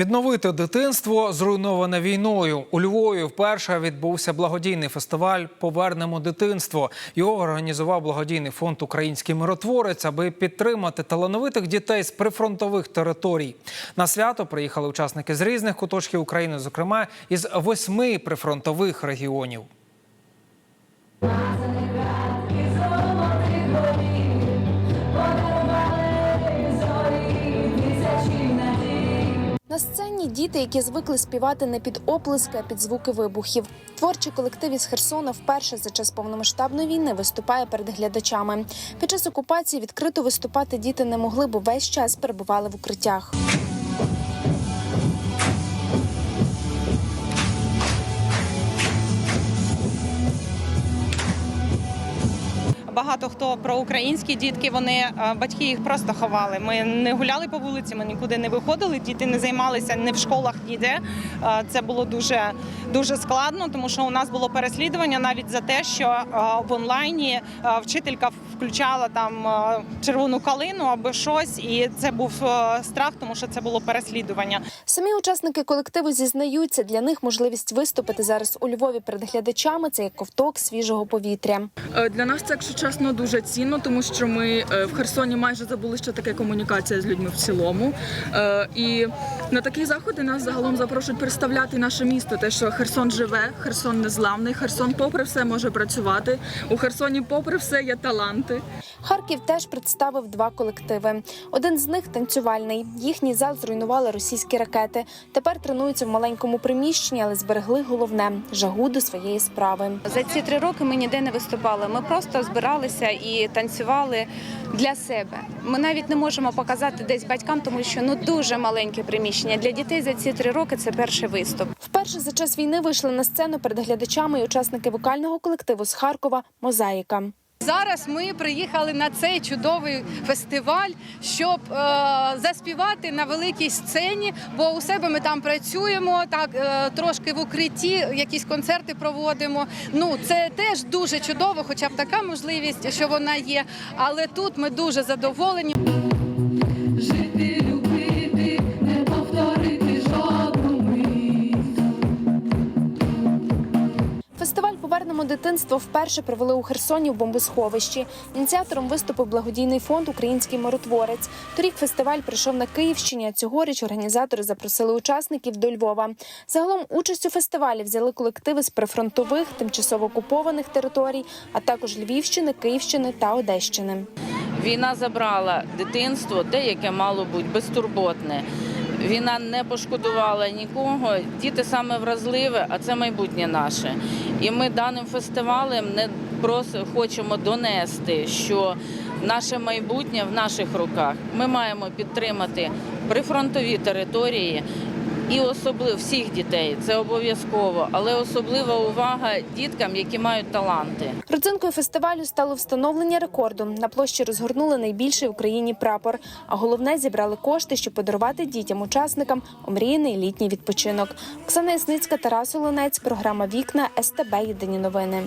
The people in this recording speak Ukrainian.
Відновити дитинство зруйноване війною. У Львові вперше відбувся благодійний фестиваль Повернемо дитинство. Його організував благодійний фонд Український миротворець, аби підтримати талановитих дітей з прифронтових територій. На свято приїхали учасники з різних куточків України, зокрема із восьми прифронтових регіонів. На сцені діти, які звикли співати не під оплески, а під звуки вибухів. Творчий колектив із Херсона вперше за час повномасштабної війни виступає перед глядачами. Під час окупації відкрито виступати діти не могли, бо весь час перебували в укриттях. Багато хто про українські дітки, вони е, батьки їх просто ховали. Ми не гуляли по вулиці, ми нікуди не виходили. Діти не займалися ні в школах, ніде. Е, Це було дуже дуже складно, тому що у нас було переслідування навіть за те, що е, в онлайні вчителька включала там червону калину або щось, і це був страх, тому що це було переслідування. Самі учасники колективу зізнаються, для них можливість виступити зараз у Львові перед глядачами це як ковток свіжого повітря. Для нас це, якщо чесно, дуже цінно, тому що ми е, в Херсоні майже забули, що таке комунікація з людьми в цілому. Е, І на такі заходи нас загалом запрошують представляти наше місто. Те, що Херсон живе, Херсон незламний, Херсон, попри все, може працювати. У Херсоні, попри все, є таланти. Харків теж представив два колективи. Один з них танцювальний. Їхній зал зруйнували російські ракети. Тепер тренуються в маленькому приміщенні, але зберегли головне жагу до своєї справи. За ці три роки ми ніде не виступали. Ми просто збиралися і танцювали для себе. Ми навіть не можемо показати десь батькам, тому що ну дуже маленьке приміщення. Для дітей за ці три роки це перший виступ. Вперше за час війни вийшли на сцену перед глядачами і учасники вокального колективу з Харкова Мозаїка. Зараз ми приїхали на цей чудовий фестиваль, щоб е, заспівати на великій сцені, бо у себе ми там працюємо, так е, трошки в укритті, якісь концерти проводимо. Ну це теж дуже чудово, хоча б така можливість, що вона є. Але тут ми дуже задоволені. Дитинство вперше провели у Херсоні в бомбосховищі. Ініціатором виступив благодійний фонд Український миротворець. Торік фестиваль пройшов на Київщині. а Цьогоріч організатори запросили учасників до Львова. Загалом участь у фестивалі взяли колективи з прифронтових, тимчасово окупованих територій, а також Львівщини, Київщини та Одещини. Війна забрала дитинство, те, яке мало бути безтурботне. Війна не пошкодувала нікого. Діти саме вразливе, а це майбутнє наше. І ми даним фестивалем не просто хочемо донести, що наше майбутнє в наших руках. Ми маємо підтримати прифронтові території. І особливо всіх дітей це обов'язково, але особлива увага діткам, які мають таланти. Родзинкою фестивалю стало встановлення рекорду. На площі розгорнули найбільший в Україні прапор. А головне зібрали кошти, щоб подарувати дітям-учасникам омріяний літній відпочинок. Оксана Ясницька, Тарас Олонець, програма Вікна СТБ Єдині новини.